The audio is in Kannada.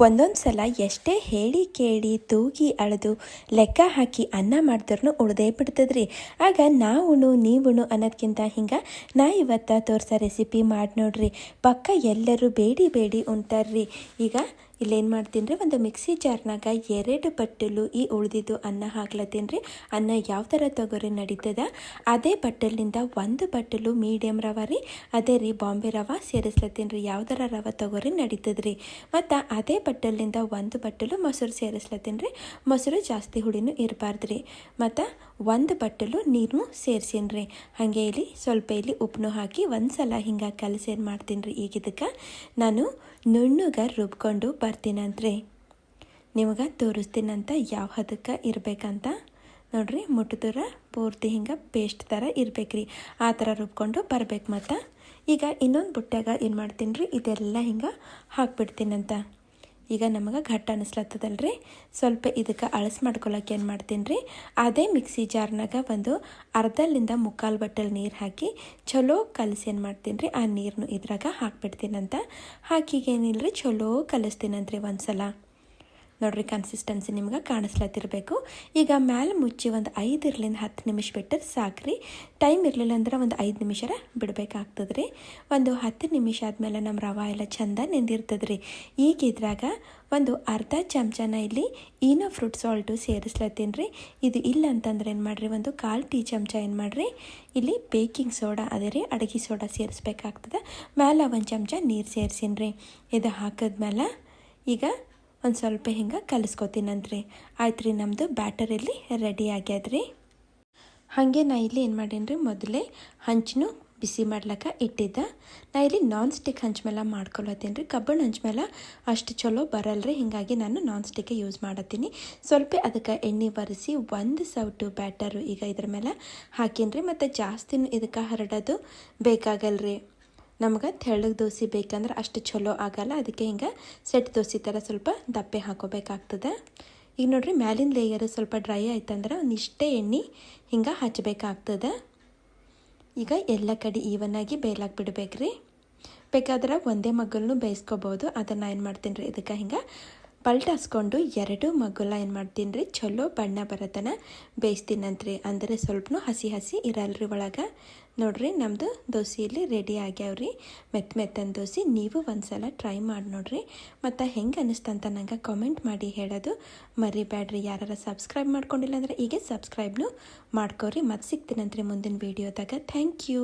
ಒಂದೊಂದು ಸಲ ಎಷ್ಟೇ ಹೇಳಿ ಕೇಳಿ ತೂಗಿ ಅಳೆದು ಲೆಕ್ಕ ಹಾಕಿ ಅನ್ನ ಮಾಡಿದ್ರೂ ಉಳ್ದೇ ಬಿಡ್ತದ್ರಿ. ಆಗ ನಾವುಣು ನೀವುಣು ಅನ್ನೋದ್ಕಿಂತ ಹಿಂಗೆ ನಾ ಇವತ್ತು ತೋರ್ಸೋ ರೆಸಿಪಿ ಮಾಡಿ ನೋಡ್ರಿ ಪಕ್ಕ ಎಲ್ಲರೂ ಬೇಡಿ ಬೇಡಿ ಉಂಟಾರ್ರಿ ಈಗ ಇಲ್ಲೇನು ಮಾಡ್ತೀನಿ ರೀ ಒಂದು ಮಿಕ್ಸಿ ಜಾರ್ನಾಗ ಎರಡು ಬಟ್ಟಲು ಈ ಉಳಿದಿದ್ದು ಅನ್ನ ಹಾಕ್ಲತ್ತೀನಿ ರೀ ಅನ್ನ ಯಾವ ಥರ ತೊಗೊರಿ ನಡೀತದ? ಅದೇ ಬಟ್ಟಲಿನಿಂದ ಒಂದು ಬಟ್ಟಲು ಮೀಡಿಯಮ್ ರವೆ ರೀ, ಅದೇ ರೀ ಬಾಂಬೆ ರವೆ ಸೇರಿಸ್ಲತ್ತೀನಿ ರೀ ಯಾವ್ದಾರ ರವೆ ತಗೋರಿ ರೀ ಮತ್ತು ಅದೇ ಬಟ್ಟಲಿನಿಂದ ಒಂದು ಬಟ್ಟಲು ಮೊಸರು ಸೇರಿಸ್ಲತ್ತೀನಿ ರೀ ಮೊಸರು ಜಾಸ್ತಿ ಹುಳಿನೂ ಇರಬಾರ್ದು ರೀ ಮತ್ತು ಒಂದು ಬಟ್ಟಲು ನೀರು ಸೇರಿಸೀನಿ ರೀ ಹಾಗೆ ಇಲ್ಲಿ ಸ್ವಲ್ಪ ಇಲ್ಲಿ ಉಪ್ಪನ್ನು ಹಾಕಿ ಒಂದು ಸಲ ಹಿಂಗೆ ಕಲಸಿ ಏನು ಮಾಡ್ತೀನಿ ರೀ ಈಗ ಇದಕ್ಕೆ ನಾನು ನುಣ್ಣುಗ ರುಬ್ಕೊಂಡು ಬರ್ತೀನಂತ್ರಿ. ನಿಮಗೆ ತೋರಿಸ್ತೀನಂತ ಯಾವ ಹದಕ್ಕೆ ಇರಬೇಕಂತ? ನೋಡ್ರಿ ಮುಟ್ಟಿದ್ರ ಪೂರ್ತಿ ಹಿಂಗೆ ಪೇಸ್ಟ್ ಥರ ಇರಬೇಕ್ರಿ. ಆ ಥರ ರುಬ್ಕೊಂಡು ಬರ್ಬೇಕು ಮತ್ತು. ಈಗ ಇನ್ನೊಂದು ಬುಟ್ಟ್ಯಾಗ ಏನು ಮಾಡ್ತೀನಿ ರೀ ಇದೆಲ್ಲ ಹಿಂಗೆ ಹಾಕ್ಬಿಡ್ತೀನಂತ. ಈಗ ನಮಗೆ ಘಟ್ಟ ಅನ್ನಿಸ್ಲತ್ತದಲ್ರಿ ಸ್ವಲ್ಪ ಇದಕ್ಕೆ ಅಳಸ್ ಮಾಡ್ಕೊಳಕ್ಕೆ ಏನು ಮಾಡ್ತೀನಿ ರೀ ಅದೇ ಮಿಕ್ಸಿ ಜಾರ್ನಾಗ ಒಂದು ಅರ್ಧಲಿಂದ ಮುಕ್ಕಾಲು ಬಟ್ಟಲ್ ನೀರು ಹಾಕಿ ಚಲೋ ಕಲಸಿ ಏನು ಮಾಡ್ತೀನಿ ರೀ ಆ ನೀರನ್ನು ಇದ್ರಾಗ ಹಾಕ್ಬಿಡ್ತೀನಂತ. ಹಾಕಿಗೇನಿಲ್ಲ ರೀ ಚಲೋ ಕಲಿಸ್ತೀನಂತ್ರಿ ಒಂದು ಸಲ ನೋಡ್ರಿ ಕನ್ಸಿಸ್ಟೆನ್ಸಿ ನಿಮ್ಗೆ ಕಾಣಿಸ್ಲತ್ತಿರಬೇಕು. ಈಗ ಮ್ಯಾಲೆ ಮುಚ್ಚಿ ಒಂದು ಐದು ಇರ್ಲಿಂದ ಹತ್ತು ನಿಮಿಷ ಬಿಟ್ಟರೆ ಸಾಕ್ರಿ. ಟೈಮ್ ಇರಲಿಲ್ಲ ಅಂದ್ರೆ ಒಂದು ಐದು ನಿಮಿಷ ಬಿಡಬೇಕಾಗ್ತದೆ ರೀ ಒಂದು ಹತ್ತು ನಿಮಿಷ ಆದಮೇಲೆ ನಮ್ಮ ರವೆ ಎಲ್ಲ ಚಂದ ನೆಂದಿರ್ತದೆ ರೀ ಈಗ ಒಂದು ಅರ್ಧ ಚಮಚನ ಇಲ್ಲಿ ಈನೋ ಫ್ರೂಟ್ ಸಾಲ್ಟು ಸೇರಿಸ್ಲತ್ತೀನಿ ರೀ ಇದು ಇಲ್ಲ ಅಂತಂದ್ರೆ ಏನು ಮಾಡಿರಿ, ಒಂದು ಕಾಲು ಟೀ ಚಮಚ ಏನು ಮಾಡಿರಿ, ಇಲ್ಲಿ ಬೇಕಿಂಗ್ ಸೋಡಾ ಅದೇ ರೀ, ಅಡುಗೆ ಸೋಡಾ ಸೇರಿಸ್ಬೇಕಾಗ್ತದೆ. ಮ್ಯಾಲೆ ಒಂದು ಚಮಚ ನೀರು ಸೇರಿಸಿನ್ರಿ. ಇದು ಹಾಕಿದ್ಮೇಲೆ ಈಗ ಒಂದು ಸ್ವಲ್ಪ ಹಿಂಗೆ ಕಲಿಸ್ಕೊತೀನಂತ್ರಿ. ಆಯ್ತು ರೀ ನಮ್ಮದು ಬ್ಯಾಟರ್ ಇಲ್ಲಿ ರೆಡಿ ಆಗ್ಯಾದ್ರಿ. ಹಾಗೆ ನಾ ಇಲ್ಲಿ ಏನು ಮಾಡೀನಿ ಮೊದಲೇ ಹಂಚನು ಬಿಸಿ ಮಾಡ್ಲಿಕ್ಕೆ ಇಟ್ಟಿದ್ದೆ. ನಾ ಇಲ್ಲಿ ನಾನ್ ಸ್ಟಿಕ್ ಹಂಚ ಮೇಲೆ ಮಾಡ್ಕೊಳತ್ತೀನಿ ರೀ ಕಬ್ಬಣ ಹಂಚ ಮೇಲೆ ಅಷ್ಟು ಚಲೋ ಬರಲ್ರಿ, ಹೀಗಾಗಿ ನಾನು ನಾನ್ ಸ್ಟಿಕ್ಕೇ ಯೂಸ್ ಮಾಡತ್ತೀನಿ. ಸ್ವಲ್ಪ ಅದಕ್ಕೆ ಎಣ್ಣೆ ಬರೆಸಿ ಒಂದು ಸೌಟು ಬ್ಯಾಟರು ಈಗ ಇದ್ರ ಮೇಲೆ ಹಾಕೀನಿ ರೀ ಮತ್ತು ಜಾಸ್ತಿನೂ ಇದಕ್ಕೆ ಹರಡೋದು ಬೇಕಾಗಲ್ರಿ. ನಮ್ಗೆ ತೆಳ್ಳಗೆ ದೋಸೆ ಬೇಕಂದ್ರೆ ಅಷ್ಟು ಚಲೋ ಆಗಲ್ಲ. ಅದಕ್ಕೆ ಹಿಂಗೆ ಸೆಟ್ ದೋಸೆ ಥರ ಸ್ವಲ್ಪ ದಪ್ಪೆ ಹಾಕೋಬೇಕಾಗ್ತದೆ. ಈಗ ನೋಡಿರಿ, ಮ್ಯಾಲಿನ ಲೇಯರ್ ಸ್ವಲ್ಪ ಡ್ರೈ ಆಯ್ತಂದ್ರೆ ಒಂದಿಷ್ಟೇ ಎಣ್ಣೆ ಹಿಂಗೆ ಹಚ್ಚಬೇಕಾಗ್ತದೆ ಈಗ ಎಲ್ಲ ಕಡೆ ಈವನ್ನಾಗಿ ಬೇಲಾಗಿ ಬಿಡ್ಬೇಕ್ರಿ. ಬೇಕಾದ್ರೆ ಒಂದೇ ಮಗ್ಗಲನ್ನು ಬೇಯಿಸ್ಕೋಬೋದು. ಅದನ್ನು ಏನು ಮಾಡ್ತೀನಿ ರೀ, ಇದಕ್ಕೆ ಹಿಂಗೆ ಪಲ್ಟಾಸ್ಕೊಂಡು ಎರಡು ಮಗ್ಗಲ ಏನು ಮಾಡ್ತೀನಿ ರೀ ಚಲೋ ಬಣ್ಣ ಬರೋತನ ಬೇಯಿಸ್ತೀನಂತ್ರಿ. ಅಂದರೆ ಸ್ವಲ್ಪನೂ ಹಸಿ ಹಸಿ ಇರಲ್ರಿ ಒಳಗೆ. ನೋಡ್ರಿ ನಮ್ಮದು ದೋಸೆಯಲ್ಲಿ ರೆಡಿ ಆಗ್ಯಾವ್ರಿ. ಮೆತ್ತ ಮೆತ್ತನ ದೋಸೆ ನೀವು ಒಂದು ಸಲ ಟ್ರೈ ಮಾಡಿ ನೋಡ್ರಿ. ಮತ್ತು ಹೆಂಗೆ ಅನ್ನಿಸ್ತಂತ ನಂಗೆ ಕಾಮೆಂಟ್ ಮಾಡಿ ಹೇಳೋದು. ಮರಿಬೇಡ್ರಿ ಯಾರು ಸಬ್ಸ್ಕ್ರೈಬ್ ಮಾಡ್ಕೊಂಡಿಲ್ಲ ಅಂದರೆ ಈಗ ಸಬ್ಸ್ಕ್ರೈಬ್ನು ಮಾಡ್ಕೋರಿ. ಮತ್ತೆ ಸಿಗ್ತೀನಂತ್ರಿ ಮುಂದಿನ ವೀಡಿಯೋದಾಗ ಥ್ಯಾಂಕ್ ಯು